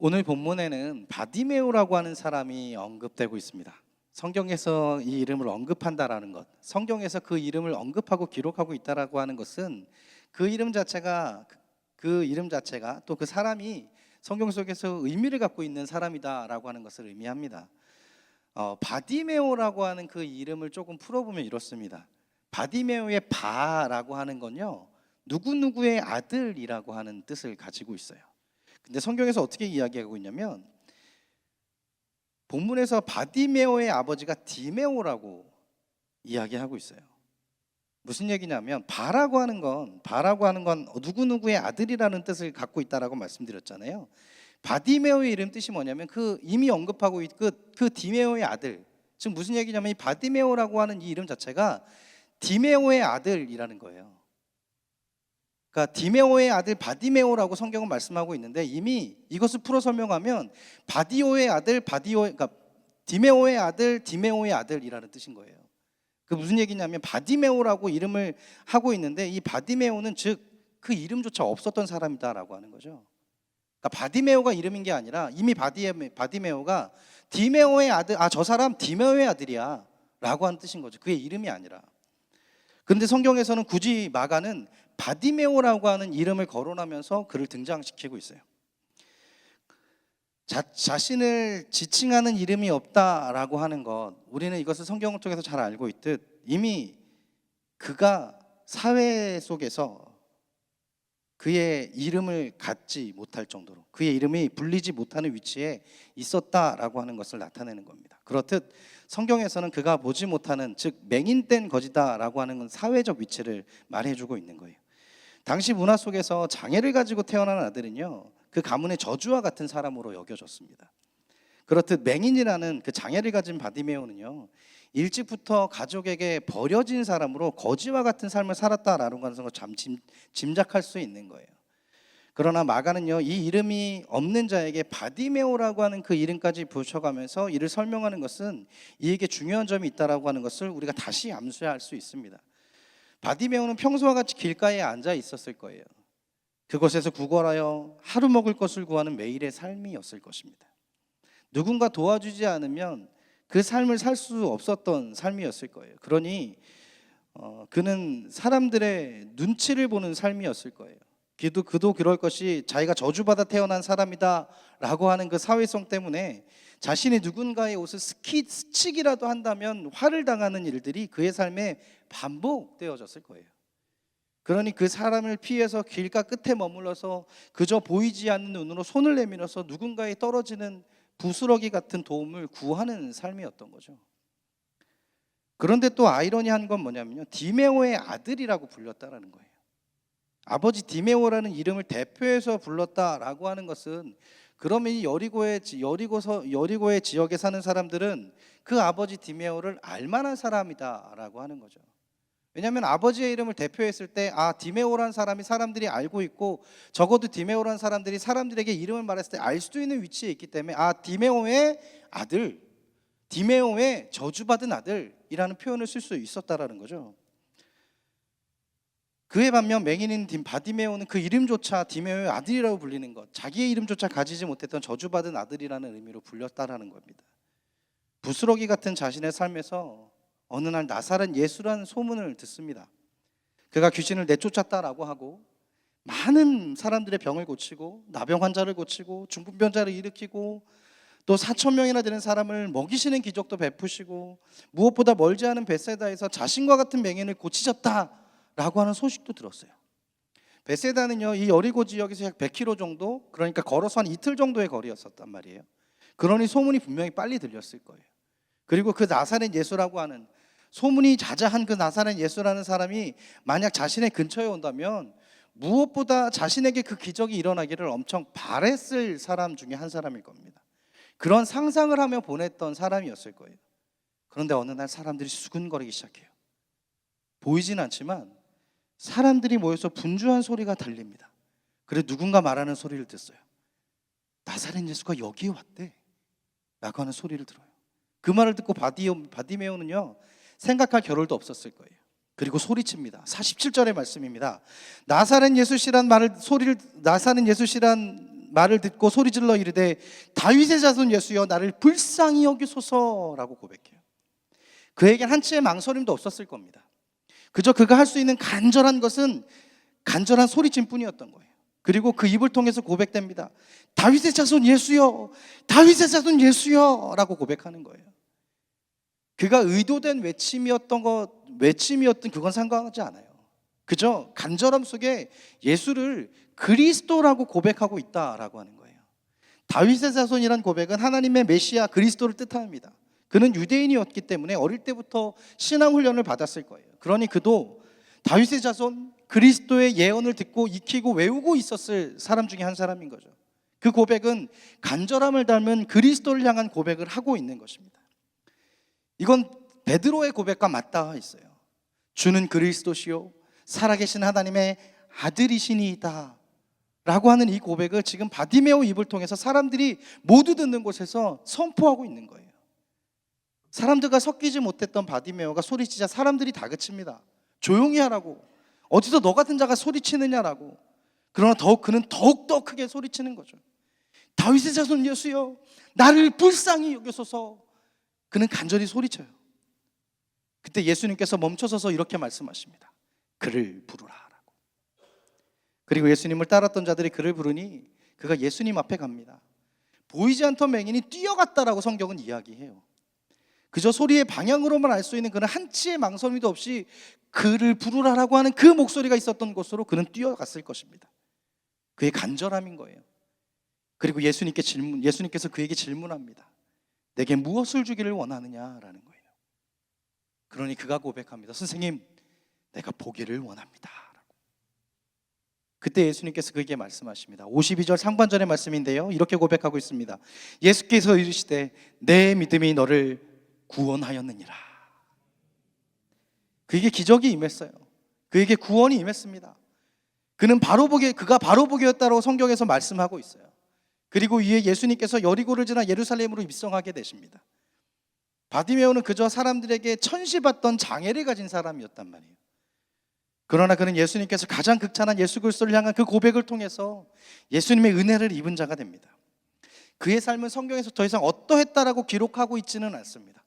오늘 본문에는 바디메오라고 하는 사람이 언급되고 있습니다. 성경에서 이 이름을 언급한다라는 것, 성경에서 그 이름을 언급하고 기록하고 있다라고 하는 것은 그 이름 자체가 그 이름 자체가 또 그 사람이 성경 속에서 의미를 갖고 있는 사람이다라고 하는 것을 의미합니다. 어, 바디메오라고 하는 그 이름을 조금 풀어보면 이렇습니다. 바디메오의 바라고 하는 건요 누구 누구의 아들이라고 하는 뜻을 가지고 있어요. 근데 성경에서 어떻게 이야기하고 있냐면 본문에서 바디메오의 아버지가 디메오라고 이야기하고 있어요. 무슨 얘기냐면 바라고 하는 건 바라고 하는 건 누구 누구의 아들이라는 뜻을 갖고 있다라고 말씀드렸잖아요. 바디메오의 이름 뜻이 뭐냐면 그 이미 언급하고 있- 그, 그 디메오의 아들. 즉 무슨 얘기냐면 이 바디메오라고 하는 이 이름 자체가 디메오의 아들이라는 거예요. 그러니까 디메오의 아들 바디메오라고 성경은 말씀하고 있는데 이미 이것을 풀어 설명하면 바디오의 아들 바디오 그러니까 디메오의 아들 디메오의 아들이라는 뜻인 거예요. 그 무슨 얘기냐면 바디메오라고 이름을 하고 있는데 이 바디메오는 즉 그 이름조차 없었던 사람이다라고 하는 거죠. 그러니까 바디메오가 이름인 게 아니라 이미 바디 바디메오가 디메오의 아들 아 저 사람 디메오의 아들이야라고 하는 뜻인 거죠. 그의 이름이 아니라. 그런데 성경에서는 굳이 마가는 바디메오라고 하는 이름을 거론하면서 그를 등장시키고 있어요. 자, 자신을 지칭하는 이름이 없다라고 하는 것, 우리는 이것을 성경을 통해서 잘 알고 있듯 이미 그가 사회 속에서 그의 이름을 갖지 못할 정도로 그의 이름이 불리지 못하는 위치에 있었다라고 하는 것을 나타내는 겁니다. 그렇듯 성경에서는 그가 보지 못하는 즉 맹인된 거지다라고 하는 건 사회적 위치를 말해주고 있는 거예요. 당시 문화 속에서 장애를 가지고 태어난 아들은요 그 가문의 저주와 같은 사람으로 여겨졌습니다. 그렇듯 맹인이라는 그 장애를 가진 바디메오는요 일찍부터 가족에게 버려진 사람으로 거지와 같은 삶을 살았다라는 것을 참 짐, 짐작할 수 있는 거예요. 그러나 마가는요 이 이름이 없는 자에게 바디메오라고 하는 그 이름까지 붙여가면서 이를 설명하는 것은 이에게 중요한 점이 있다라고 하는 것을 우리가 다시 암수할 수 있습니다. 바디메오는 평소와 같이 길가에 앉아 있었을 거예요. 그곳에서 구걸하여 하루 먹을 것을 구하는 매일의 삶이었을 것입니다. 누군가 도와주지 않으면 그 삶을 살 수 없었던 삶이었을 거예요. 그러니 어, 그는 사람들의 눈치를 보는 삶이었을 거예요. 그도 그도 그럴 것이 자기가 저주받아 태어난 사람이다라고 하는 그 사회성 때문에 자신이 누군가의 옷을 스키 스치기라도 한다면 화를 당하는 일들이 그의 삶에 반복되어졌을 거예요. 그러니 그 사람을 피해서 길가 끝에 머물러서 그저 보이지 않는 눈으로 손을 내밀어서 누군가에 떨어지는 부스러기 같은 도움을 구하는 삶이었던 거죠. 그런데 또 아이러니한 건 뭐냐면요. 디메오의 아들이라고 불렸다라는 거예요. 아버지 디메오라는 이름을 대표해서 불렀다라고 하는 것은 그러면 이 여리고의 지- 여리고서 여리고의 지역에 사는 사람들은 그 아버지 디메오를 알만한 사람이다라고 하는 거죠. 왜냐하면 아버지의 이름을 대표했을 때 아 디메오란 사람이 사람들이 알고 있고 적어도 디메오란 사람들이 사람들에게 이름을 말했을 때 알 수도 있는 위치에 있기 때문에 아 디메오의 아들, 디메오의 저주받은 아들이라는 표현을 쓸 수 있었다라는 거죠. 그에 반면 맹인인 딘 바디메오는 그 이름조차 디메오의 아들이라고 불리는 것, 자기의 이름조차 가지지 못했던 저주받은 아들이라는 의미로 불렸다라는 겁니다. 부스러기 같은 자신의 삶에서 어느 날 나사렛 예수라는 소문을 듣습니다. 그가 귀신을 내쫓았다라고 하고 많은 사람들의 병을 고치고 나병 환자를 고치고 중풍병자를 일으키고 또 4천 명이나 되는 사람을 먹이시는 기적도 베푸시고 무엇보다 멀지 않은 베세다에서 자신과 같은 맹인을 고치셨다 라고 하는 소식도 들었어요. 베세다는요 이 여리고 지역에서 약 100km 정도 그러니까 걸어서 한 이틀 정도의 거리였었단 말이에요. 그러니 소문이 분명히 빨리 들렸을 거예요. 그리고 그 나사렛 예수라고 하는 소문이 자자한 그 나사렛 예수라는 사람이 만약 자신의 근처에 온다면 무엇보다 자신에게 그 기적이 일어나기를 엄청 바랬을 사람 중에 한 사람일 겁니다. 그런 상상을 하며 보냈던 사람이었을 거예요. 그런데 어느 날 사람들이 수근거리기 시작해요. 보이진 않지만 사람들이 모여서 분주한 소리가 들립니다. 그래 누군가 말하는 소리를 듣어요. 나사렛 예수가 여기에 왔대. 라고 하는 소리를 들어요. 그 말을 듣고 바디오, 바디메오는요 생각할 겨를도 없었을 거예요. 그리고 소리칩니다. 47절의 말씀입니다. 나사렛 예수시란 말을 소리를 나사렛 예수시란 말을 듣고 소리질러 이르되 다윗의 자손 예수여 나를 불쌍히 여기소서라고 고백해요. 그에겐 한치의 망설임도 없었을 겁니다. 그저 그가 할 수 있는 간절한 것은 간절한 소리짐뿐이었던 거예요. 그리고 그 입을 통해서 고백됩니다. 다윗의 자손 예수여, 다윗의 자손 예수여라고 고백하는 거예요. 그가 의도된 외침이었던 것, 외침이었던 그건 상관하지 않아요. 그저 간절함 속에 예수를 그리스도라고 고백하고 있다라고 하는 거예요. 다윗의 자손이란 고백은 하나님의 메시아 그리스도를 뜻합니다. 그는 유대인이었기 때문에 어릴 때부터 신앙 훈련을 받았을 거예요. 그러니 그도 다윗의 자손 그리스도의 예언을 듣고 익히고 외우고 있었을 사람 중에 한 사람인 거죠. 그 고백은 간절함을 닮은 그리스도를 향한 고백을 하고 있는 것입니다. 이건 베드로의 고백과 맞닿아 있어요. 주는 그리스도시요 살아계신 하나님의 아들이시니이다. 라고 하는 이 고백을 지금 바디메오 입을 통해서 사람들이 모두 듣는 곳에서 선포하고 있는 거예요. 사람들과 섞이지 못했던 바디메오가 소리치자 사람들이 다그칩니다. 조용히 하라고. 어디서 너 같은 자가 소리치느냐라고. 그러나 더욱 그는 더욱 더 크게 소리치는 거죠. 다윗의 자손 예수여, 나를 불쌍히 여기소서. 그는 간절히 소리쳐요. 그때 예수님께서 멈춰서서 이렇게 말씀하십니다. 그를 부르라라고. 그리고 예수님을 따랐던 자들이 그를 부르니 그가 예수님 앞에 갑니다. 보이지 않던 맹인이 뛰어갔다라고 성경은 이야기해요. 그저 소리의 방향으로만 알 수 있는 그는 한치의 망설임도 없이 그를 부르라라고 하는 그 목소리가 있었던 곳으로 그는 뛰어갔을 것입니다. 그의 간절함인 거예요. 그리고 예수님께 질문, 예수님께서 그에게 질문합니다. 내게 무엇을 주기를 원하느냐라는 거예요. 그러니 그가 고백합니다. 선생님, 내가 보기를 원합니다. 그때 예수님께서 그에게 말씀하십니다. 52절 상반절의 말씀인데요. 이렇게 고백하고 있습니다. 예수께서 이르시되 내 믿음이 너를 구원하였느니라. 그에게 기적이 임했어요. 그에게 구원이 임했습니다. 그는 바로 보게 그가 바로 보기였다고 성경에서 말씀하고 있어요. 그리고 이에 예수님께서 여리고를 지나 예루살렘으로 입성하게 되십니다. 바디메오는 그저 사람들에게 천시받던 장애를 가진 사람이었단 말이에요. 그러나 그는 예수님께서 가장 극찬한 예수 그리스도를 향한 그 고백을 통해서 예수님의 은혜를 입은 자가 됩니다. 그의 삶은 성경에서 더 이상 어떠했다라고 기록하고 있지는 않습니다.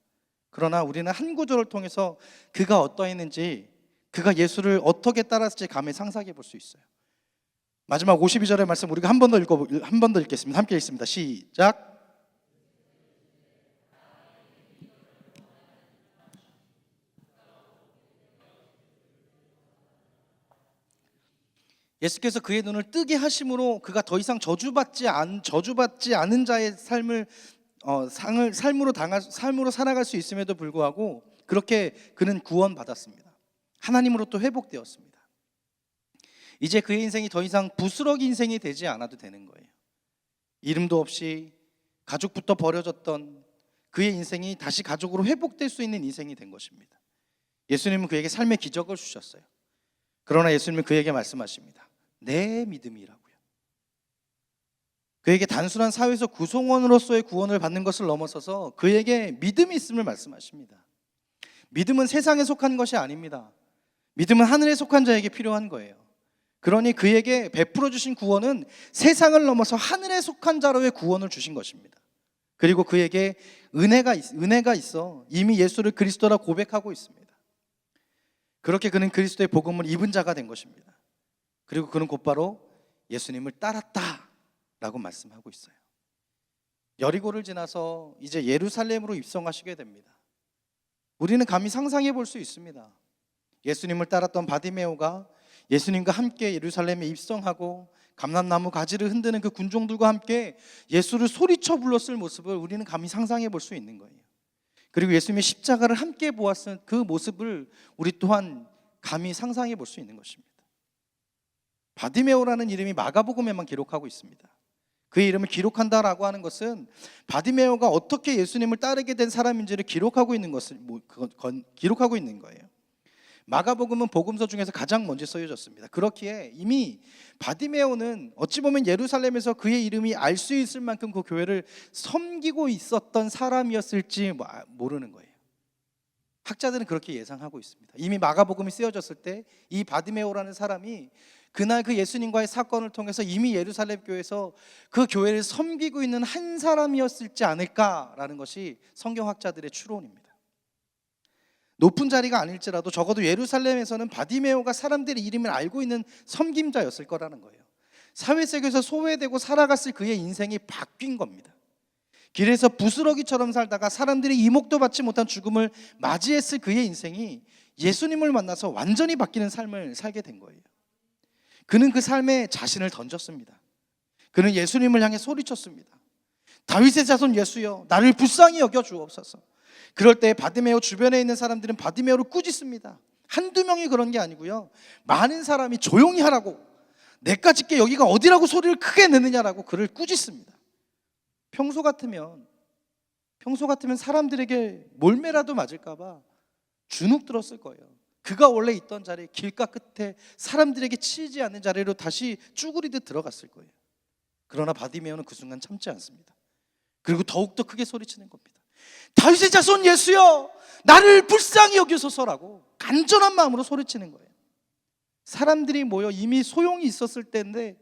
그러나 우리는 한 구절을 통해서 그가 어떠했는지 그가 예수를 어떻게 따랐을지 감히 상상해 볼 수 있어요. 마지막 52절의 말씀 우리가 한 번 더 읽어 한 번 더 읽겠습니다. 함께 읽습니다. 시작. 예수께서 그의 눈을 뜨게 하심으로 그가 더 이상 저주받지 않 저주받지 않은 자의 삶을 어, 상을 삶으로 당할 삶으로 살아갈 수 있음에도 불구하고 그렇게 그는 구원받았습니다. 하나님으로 또 회복되었습니다. 이제 그의 인생이 더 이상 부스러기 인생이 되지 않아도 되는 거예요. 이름도 없이 가족부터 버려졌던 그의 인생이 다시 가족으로 회복될 수 있는 인생이 된 것입니다. 예수님은 그에게 삶의 기적을 주셨어요. 그러나 예수님은 그에게 말씀하십니다. 내 믿음이라고요. 그에게 단순한 사회에서 구성원으로서의 구원을 받는 것을 넘어서서 그에게 믿음이 있음을 말씀하십니다. 믿음은 세상에 속한 것이 아닙니다. 믿음은 하늘에 속한 자에게 필요한 거예요. 그러니 그에게 베풀어 주신 구원은 세상을 넘어서 하늘에 속한 자로의 구원을 주신 것입니다. 그리고 그에게 은혜가 있, 은혜가 있어 이미 예수를 그리스도라 고백하고 있습니다. 그렇게 그는 그리스도의 복음을 입은 자가 된 것입니다. 그리고 그는 곧바로 예수님을 따랐다 라고 말씀하고 있어요. 여리고를 지나서 이제 예루살렘으로 입성하시게 됩니다. 우리는 감히 상상해 볼 수 있습니다. 예수님을 따랐던 바디메오가 예수님과 함께 예루살렘에 입성하고 감람나무 가지를 흔드는 그 군종들과 함께 예수를 소리쳐 불렀을 모습을 우리는 감히 상상해 볼 수 있는 거예요. 그리고 예수님의 십자가를 함께 보았을 그 모습을 우리 또한 감히 상상해 볼 수 있는 것입니다. 바디메오라는 이름이 마가복음에만 기록하고 있습니다. 그의 이름을 기록한다라고 하는 것은 바디메오가 어떻게 예수님을 따르게 된 사람인지를 기록하고 있는 것을 뭐, 그건, 기록하고 있는 거예요. 마가복음은 복음서 중에서 가장 먼저 쓰여졌습니다. 그렇기에 이미 바디메오는 어찌 보면 예루살렘에서 그의 이름이 알 수 있을 만큼 그 교회를 섬기고 있었던 사람이었을지 뭐, 아, 모르는 거예요. 학자들은 그렇게 예상하고 있습니다. 이미 마가복음이 쓰여졌을 때 이 바디메오라는 사람이 그날 그 예수님과의 사건을 통해서 이미 예루살렘 교회에서 그 교회를 섬기고 있는 한 사람이었을지 않을까라는 것이 성경학자들의 추론입니다. 높은 자리가 아닐지라도 적어도 예루살렘에서는 바디메오가 사람들의 이름을 알고 있는 섬김자였을 거라는 거예요. 사회 속에서 소외되고 살아갔을 그의 인생이 바뀐 겁니다. 길에서 부스러기처럼 살다가 사람들이 이목도 받지 못한 죽음을 맞이했을 그의 인생이 예수님을 만나서 완전히 바뀌는 삶을 살게 된 거예요. 그는 그 삶에 자신을 던졌습니다. 그는 예수님을 향해 소리쳤습니다. 다윗의 자손 예수여, 나를 불쌍히 여겨 주옵소서. 그럴 때 바디메오 주변에 있는 사람들은 바디메오를 꾸짖습니다. 한두 명이 그런 게 아니고요. 많은 사람이 조용히 하라고 내가 짓게 여기가 어디라고 소리를 크게 내느냐라고 그를 꾸짖습니다. 평소 같으면 평소 같으면 사람들에게 몰매라도 맞을까 봐 주눅 들었을 거예요. 그가 원래 있던 자리 길가 끝에 사람들에게 치이지 않는 자리로 다시 쭈그리듯 들어갔을 거예요. 그러나 바디메오는 그 순간 참지 않습니다. 그리고 더욱더 크게 소리치는 겁니다. 다윗의 자손 예수여 나를 불쌍히 여기소서라고 간절한 마음으로 소리치는 거예요. 사람들이 모여 이미 소용이 있었을 때인데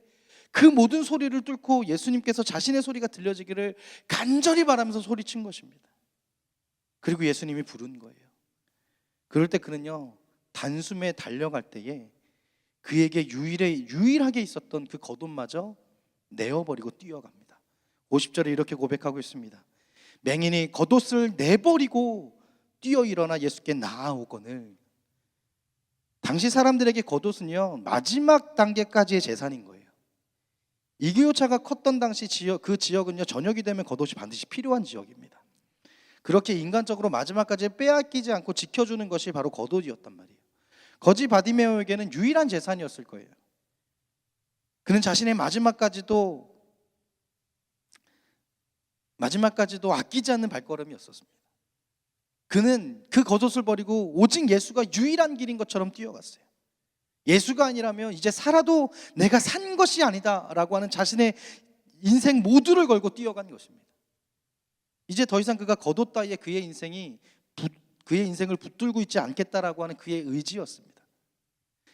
그 모든 소리를 뚫고 예수님께서 자신의 소리가 들려지기를 간절히 바라면서 소리친 것입니다. 그리고 예수님이 부른 거예요. 그럴 때 그는요 단숨에 달려갈 때에 그에게 유일에 유일하게 있었던 그 겉옷마저 내어버리고 뛰어갑니다. 50절에 이렇게 고백하고 있습니다. 맹인이 겉옷을 내버리고 뛰어 일어나 예수께 나아오거늘 당시 사람들에게 겉옷은요 마지막 단계까지의 재산인 거예요. 이교차가 컸던 당시 지역 그 지역은요 저녁이 되면 겉옷이 반드시 필요한 지역입니다. 그렇게 인간적으로 마지막까지 빼앗기지 않고 지켜주는 것이 바로 겉옷이었단 말이에요. 거지 바디메오에게는 유일한 재산이었을 거예요. 그는 자신의 마지막까지도 마지막까지도 아끼지 않는 발걸음이었었습니다. 그는 그 겉옷을 버리고 오직 예수가 유일한 길인 것처럼 뛰어갔어요. 예수가 아니라면 이제 살아도 내가 산 것이 아니다라고 하는 자신의 인생 모두를 걸고 뛰어간 것입니다. 이제 더 이상 그가 겉옷 따위에 그의 인생이 붙- 그의 인생을 붙들고 있지 않겠다라고 하는 그의 의지였습니다.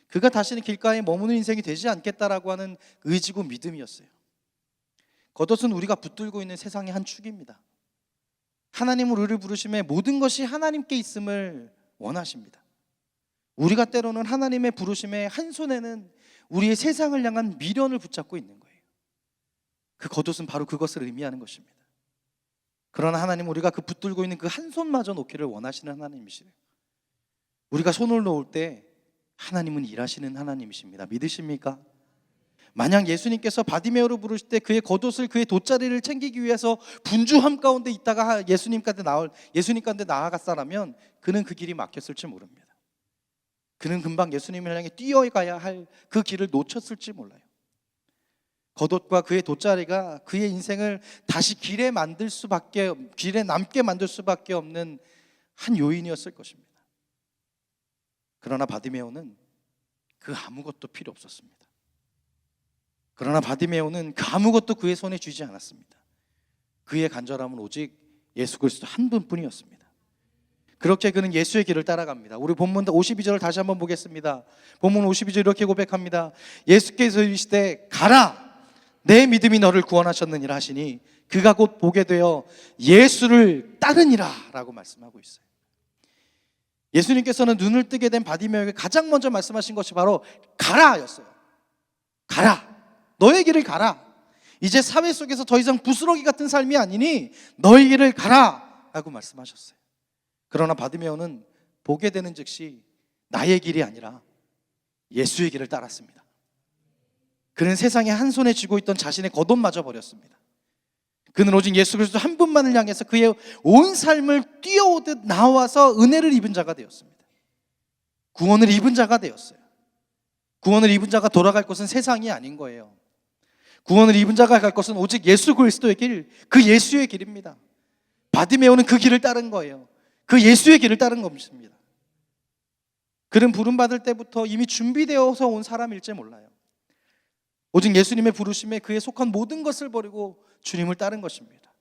그가 다시는 길가에 머무는 인생이 되지 않겠다라고 하는 의지고 믿음이었어요. 겉옷은 우리가 붙들고 있는 세상의 한 축입니다. 하나님을 우리를 부르심에 모든 것이 하나님께 있음을 원하십니다. 우리가 때로는 하나님의 부르심에 한 손에는 우리의 세상을 향한 미련을 붙잡고 있는 거예요. 그 겉옷은 바로 그것을 의미하는 것입니다. 그러나 하나님 우리가 그 붙들고 있는 그 한 손마저 놓기를 원하시는 하나님이시래요. 우리가 손을 놓을 때 하나님은 일하시는 하나님이십니다. 믿으십니까? 만약 예수님께서 바디메오를 부르실 때 그의 겉옷을 그의 돗자리를 챙기기 위해서 분주함 가운데 있다가 예수님까지 나올 예수님까지 나아갔다라면 그는 그 길이 막혔을지 모릅니다. 그는 금방 예수님을 향해 뛰어가야 할 그 길을 놓쳤을지 몰라요. 겉옷과 그의 돗자리가 그의 인생을 다시 길에 만들 수밖에 길에 남게 만들 수밖에 없는 한 요인이었을 것입니다. 그러나 바디메오는 그 아무것도 필요 없었습니다. 그러나 바디메오는 그 아무것도 그의 손에 쥐지 않았습니다. 그의 간절함은 오직 예수 그리스도 한 분뿐이었습니다. 그렇게 그는 예수의 길을 따라갑니다. 우리 본문 52절을 다시 한번 보겠습니다. 본문 52절 이렇게 고백합니다. 예수께서 이르시되 가라 내 믿음이 너를 구원하셨느니라 하시니 그가 곧 보게 되어 예수를 따르니라라고 말씀하고 있어요. 예수님께서는 눈을 뜨게 된 바디메오에게 가장 먼저 말씀하신 것이 바로 가라였어요. 가라. 너의 길을 가라. 이제 사회 속에서 더 이상 부스러기 같은 삶이 아니니 너의 길을 가라라고 말씀하셨어요. 그러나 바디메오는 보게 되는 즉시 나의 길이 아니라 예수의 길을 따랐습니다. 그는 세상에 한 손에 쥐고 있던 자신의 겉옷마저 버렸습니다. 그는 오직 예수 그리스도 한 분만을 향해서 그의 온 삶을 뛰어오듯 나와서 은혜를 입은 자가 되었습니다. 구원을 입은 자가 되었어요. 구원을 입은 자가 돌아갈 곳은 세상이 아닌 거예요. 구원을 입은 자가 갈 것은 오직 예수 그리스도의 길, 그 예수의 길입니다. 바디메오는 그 길을 따른 거예요. 그 예수의 길을 따른 것입니다. 그는 부름 받을 때부터 이미 준비되어서 온 사람일지 몰라요. 오직 예수님의 부르심에 그에 속한 모든 것을 버리고 주님을 따른 것입니다.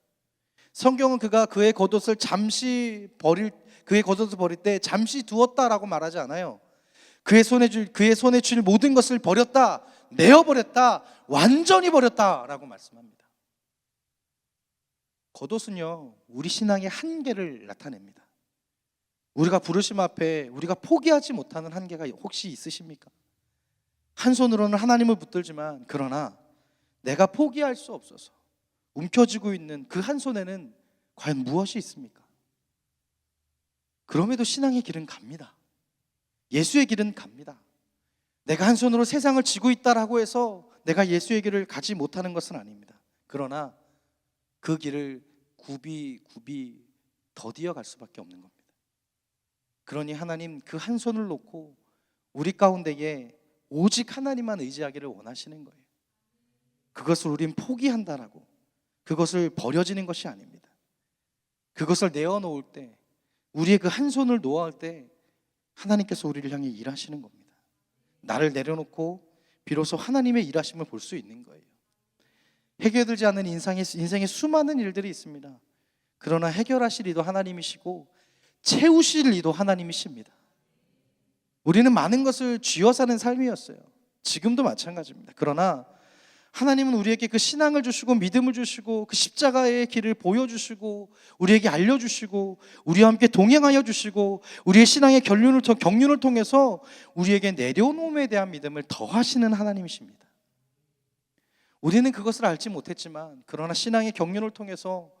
성경은 그가 그의 겉옷을 잠시 버릴 그의 겉옷을 버릴 때 잠시 두었다라고 말하지 않아요. 그의 손에 줄 그의 손에 줄 모든 것을 버렸다. 내어 버렸다. 완전히 버렸다라고 말씀합니다. 겉옷은요. 우리 신앙의 한계를 나타냅니다. 우리가 부르심 앞에 우리가 포기하지 못하는 한계가 혹시 있으십니까? 한 손으로는 하나님을 붙들지만 그러나 내가 포기할 수 없어서 움켜쥐고 있는 그 한 손에는 과연 무엇이 있습니까? 그럼에도 신앙의 길은 갑니다. 예수의 길은 갑니다. 내가 한 손으로 세상을 쥐고 있다라고 해서 내가 예수의 길을 가지 못하는 것은 아닙니다. 그러나 그 길을 굽이 굽이 더디어 갈 수밖에 없는 겁니다. 그러니 하나님 그 한 손을 놓고 우리 가운데에 오직 하나님만 의지하기를 원하시는 거예요. 그것을 우린 포기한다라고 그것을 버려지는 것이 아닙니다. 그것을 내어놓을 때 우리의 그 한 손을 놓아할 때 하나님께서 우리를 향해 일하시는 겁니다. 나를 내려놓고 비로소 하나님의 일하심을 볼 수 있는 거예요. 해결되지 않는 인생의, 인생의 수많은 일들이 있습니다. 그러나 해결하실 이도 하나님이시고 채우실 이도 하나님이십니다. 우리는 많은 것을 쥐어 사는 삶이었어요. 지금도 마찬가지입니다. 그러나 하나님은 우리에게 그 신앙을 주시고 믿음을 주시고 그 십자가의 길을 보여주시고 우리에게 알려주시고 우리와 함께 동행하여 주시고 우리의 신앙의 결륜을 통 경륜을 통해서 우리에게 내려놓음에 대한 믿음을 더하시는 하나님이십니다. 우리는 그것을 알지 못했지만 그러나 신앙의 경륜을 통해서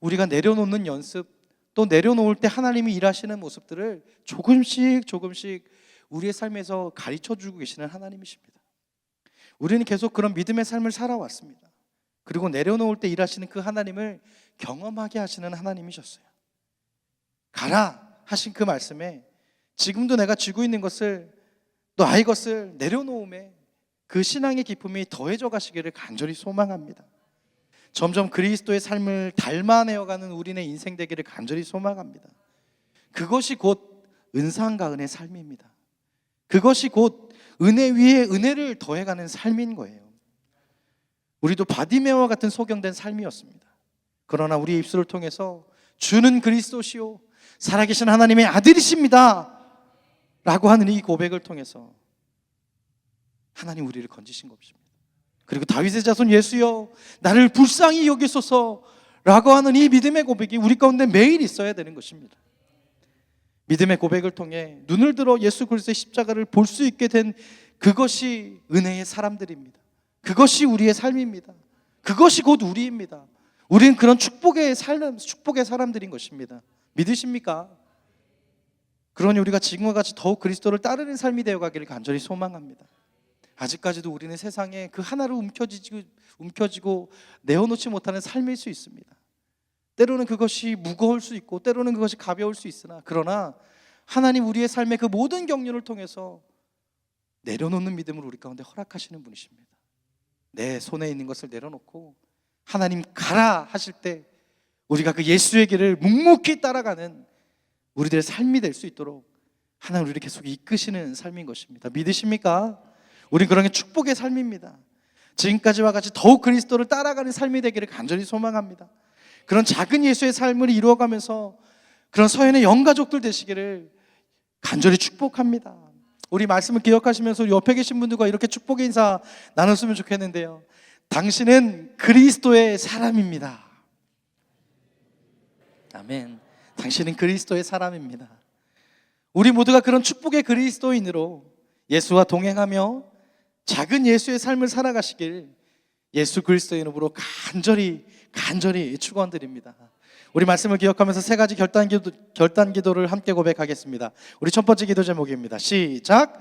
우리가 내려놓는 연습 또 내려놓을 때 하나님이 일하시는 모습들을 조금씩 조금씩 우리의 삶에서 가르쳐 주고 계시는 하나님이십니다. 우리는 계속 그런 믿음의 삶을 살아왔습니다. 그리고 내려놓을 때 일하시는 그 하나님을 경험하게 하시는 하나님이셨어요. 가라 하신 그 말씀에 지금도 내가 쥐고 있는 것을 또 아이 것을 내려놓음에 그 신앙의 기쁨이 더해져 가시기를 간절히 소망합니다. 점점 그리스도의 삶을 닮아내어가는 우리네 인생 되기를 간절히 소망합니다. 그것이 곧 은상과 은의 삶입니다. 그것이 곧 은혜 위에 은혜를 더해가는 삶인 거예요. 우리도 바디메와 같은 소경된 삶이었습니다. 그러나 우리 입술을 통해서 주는 그리스도시요 살아계신 하나님의 아들이십니다. 라고 하는 이 고백을 통해서 하나님 우리를 건지신 것입니다. 그리고 다윗의 자손 예수여 나를 불쌍히 여기소서 라고 하는 이 믿음의 고백이 우리 가운데 매일 있어야 되는 것입니다. 믿음의 고백을 통해 눈을 들어 예수 그리스도의 십자가를 볼 수 있게 된 그것이 은혜의 사람들입니다. 그것이 우리의 삶입니다. 그것이 곧 우리입니다. 우리는 그런 축복의 삶, 축복의 사람들인 것입니다. 믿으십니까? 그러니 우리가 지금과 같이 더욱 그리스도를 따르는 삶이 되어 가기를 간절히 소망합니다. 아직까지도 우리는 세상에 그 하나를 움켜쥐고, 움켜쥐고 내어놓지 못하는 삶일 수 있습니다. 때로는 그것이 무거울 수 있고 때로는 그것이 가벼울 수 있으나 그러나 하나님 우리의 삶의 그 모든 경륜을 통해서 내려놓는 믿음을 우리 가운데 허락하시는 분이십니다. 내 손에 있는 것을 내려놓고 하나님 가라 하실 때 우리가 그 예수의 길을 묵묵히 따라가는 우리들의 삶이 될 수 있도록 하나님 우리를 계속 이끄시는 삶인 것입니다. 믿으십니까? 우린 그런 게 축복의 삶입니다. 지금까지와 같이 더욱 그리스도를 따라가는 삶이 되기를 간절히 소망합니다. 그런 작은 예수의 삶을 이루어가면서 그런 서연의 영가족들 되시기를 간절히 축복합니다. 우리 말씀을 기억하시면서 옆에 계신 분들과 이렇게 축복의 인사 나눴으면 좋겠는데요. 당신은 그리스도의 사람입니다. 아멘. 당신은 그리스도의 사람입니다. 우리 모두가 그런 축복의 그리스도인으로 예수와 동행하며 작은 예수의 삶을 살아가시길 예수 그리스도의 이름으로 간절히 간절히 축원드립니다. 우리 말씀을 기억하면서 세 가지 결단 기도 결단 기도를 함께 고백하겠습니다. 우리 첫 번째 기도 제목입니다. 시작.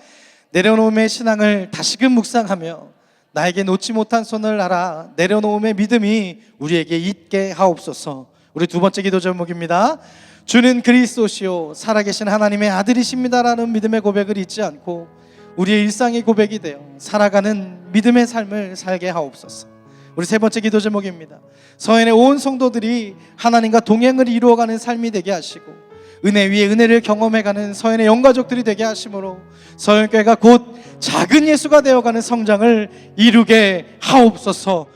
내려놓음의 신앙을 다시금 묵상하며 나에게 놓지 못한 손을 알아 내려놓음의 믿음이 우리에게 있게 하옵소서. 우리 두 번째 기도 제목입니다. 주는 그리스도시요 살아계신 하나님의 아들이십니다라는 믿음의 고백을 잊지 않고 우리의 일상의 고백이 되어 살아가는 믿음의 삶을 살게 하옵소서. 우리 세 번째 기도 제목입니다. 서연의 온 성도들이 하나님과 동행을 이루어가는 삶이 되게 하시고 은혜 위에 은혜를 경험해가는 서연의 영가족들이 되게 하심으로 서연교회가 곧 작은 예수가 되어가는 성장을 이루게 하옵소서.